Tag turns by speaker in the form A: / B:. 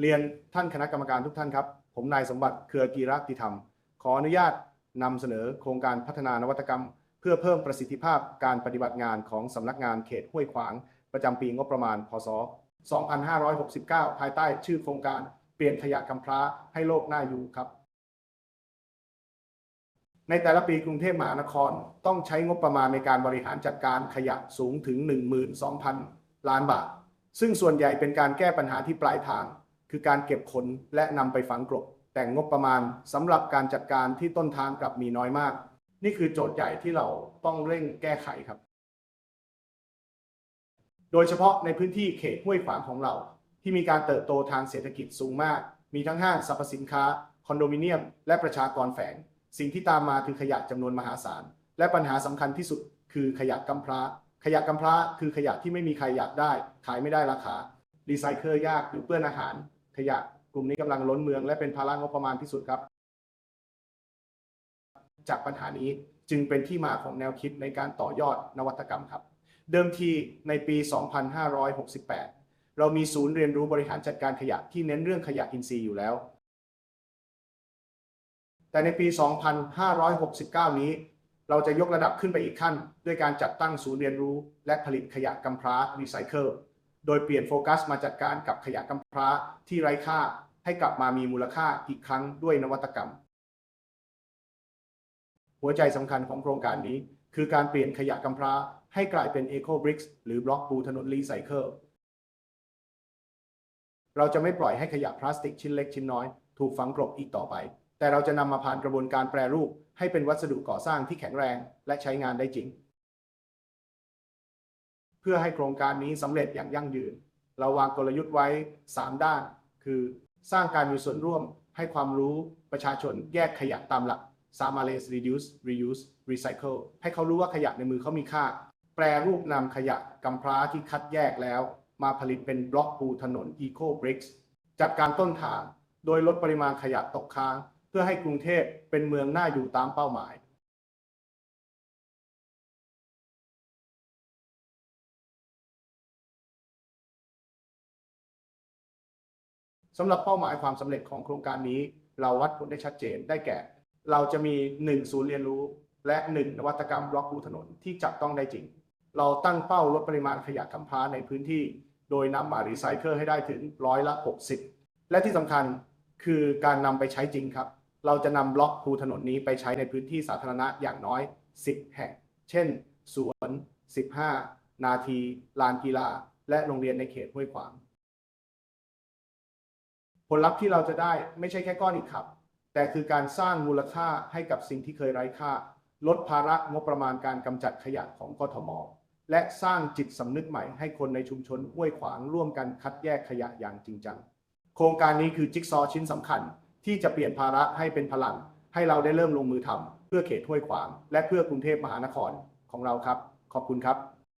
A: เรียนท่านคณะกรรมการทุกท่านครับ ผมนายสมบัติเครือกีรติธรรม ขออนุญาตนำเสนอโครงการพัฒนานวัตกรรม เพื่อเพิ่มประสิทธิภาพการปฏิบัติงานของสำนักงานเขตห้วยขวาง ประจำปีงบประมาณ พศ 2569 ภายใต้ชื่อโครงการเปลี่ยนขยะกำพร้าให้โลกน่าอยู่ครับ ในแต่ละปีกรุงเทพมหานครต้องใช้งบประมาณในการบริหารจัดการขยะสูงถึง 12,000 ล้านบาท ซึ่งส่วนใหญ่เป็นการแก้ปัญหาที่ปลายทาง คือการเก็บขนและนำไปฝังกลบ แต่งงบประมาณสำหรับการจัดการที่ต้นทางกลับมีน้อยมาก นี่คือโจทย์ใหญ่ที่เราต้องเร่งแก้ไขครับ โดยเฉพาะในพื้นที่เขตห้วยขวางของเรา ที่มีการเติบโตทางเศรษฐกิจสูงมาก มีทั้งห้างสรรพสินค้า คอนโดมิเนียม และประชากรแฝง สิ่งที่ตามมาคือขยะจำนวนมหาศาล และปัญหาสำคัญที่สุด คือขยะกำพร้า ขยะกำพร้าคือขยะที่ไม่มีใครอยากได้ ขายไม่ได้ราคา รีไซเคิลยากหรือเปื้อนอาหาร ขยะกลุ่มนี้กำลังล้นเมือง และเป็นภาระงบประมาณที่สุดครับ จากปัญหานี้จึงเป็นที่มาของแนวคิดในการต่อยอดนวัตกรรมครับ เดิมทีในปี 2568 เรามีศูนย์เรียนรู้บริหารจัดการขยะที่เน้นเรื่องขยะอินทรีย์อยู่แล้ว แต่ในปี 2569 นี้เราจะยกระดับขึ้นไปอีกขั้น ด้วยการจัดตั้งศูนย์เรียนรู้และผลิตขยะกำพร้ารีไซเคิล โดยเปลี่ยนโฟกัสมาจัดการกับขยะกำพร้าที่ไร้ค่าให้กลับมามีมูลค่าอีกครั้งด้วยนวัตกรรม หัวใจสำคัญของโครงการนี้ คือการเปลี่ยนขยะกำพร้าให้กลายเป็น Eco Bricks หรือบล็อกปูถนนรีไซเคิลเราจะไม่ปล่อยให้ขยะพลาสติกชิ้นเล็กชิ้นน้อย ถูกฝังกลบอีกต่อไป แต่เราจะนำมาผ่านกระบวนการแปรรูป ให้เป็นวัสดุก่อสร้างที่แข็งแรง และใช้งานได้จริง เพื่อให้โครงการนี้สำเร็จอย่างยั่งยืน เราวางกลยุทธ์ไว้ 3 ด้าน คือสร้างการมีส่วนร่วมให้ความรู้ประชาชนแยกขยะตามหลัก 3RS Reduce Reuse Recycle ให้เขารู้ว่าขยะในมือเขามีค่า แปรรูปนำขยะกำพร้าที่คัดแยกแล้ว มาผลิตเป็นบล็อกปูถนน Eco Bricks จัดการต้นทางโดยลดปริมาณขยะตกค้าง เพื่อให้กรุงเทพเป็นเมืองน่าอยู่ตามเป้าหมาย สำหรับเป้าหมายความสำเร็จของโครงการนี้ เราวัดผลได้ชัดเจนได้แก่ เราจะมี 1 ศูนย์เรียนรู้ และ 1 นวัตกรรมบล็อกปูถนนที่จับต้องได้จริง เราตั้งเป้าลดปริมาณขยะกำพร้าในพื้นที่ โดยนำมารีไซเคิลให้ได้ถึงร้อยละ 60 และที่สำคัญคือการนำไปใช้จริงครับ เราจะนำบล็อกปูถนนนี้ไปใช้ในพื้นที่สาธารณะอย่างน้อย 10 แห่ง เช่น สวน 15 นาที ลานกีฬา และโรงเรียนในเขตห้วยขวาง ผลลัพธ์ที่เราจะได้ไม่ใช่แค่ก้อนอิฐครับ แต่คือการสร้างมูลค่าให้กับสิ่งที่เคยไร้ค่า ลดภาระงบประมาณการกำจัดขยะของกทม และสร้างจิตสำนึกใหม่ให้คนในชุมชนห้วยขวางร่วมกันคัดแยกขยะอย่างจริงจัง โครงการนี้คือจิ๊กซอชิ้นสำคัญ ที่จะเปลี่ยนภาระให้เป็นพลัง ให้เราได้เริ่มลงมือทำเพื่อเขตห้วยขวาง และเพื่อกรุงเทพมหานครของเราครับ ขอบคุณครับ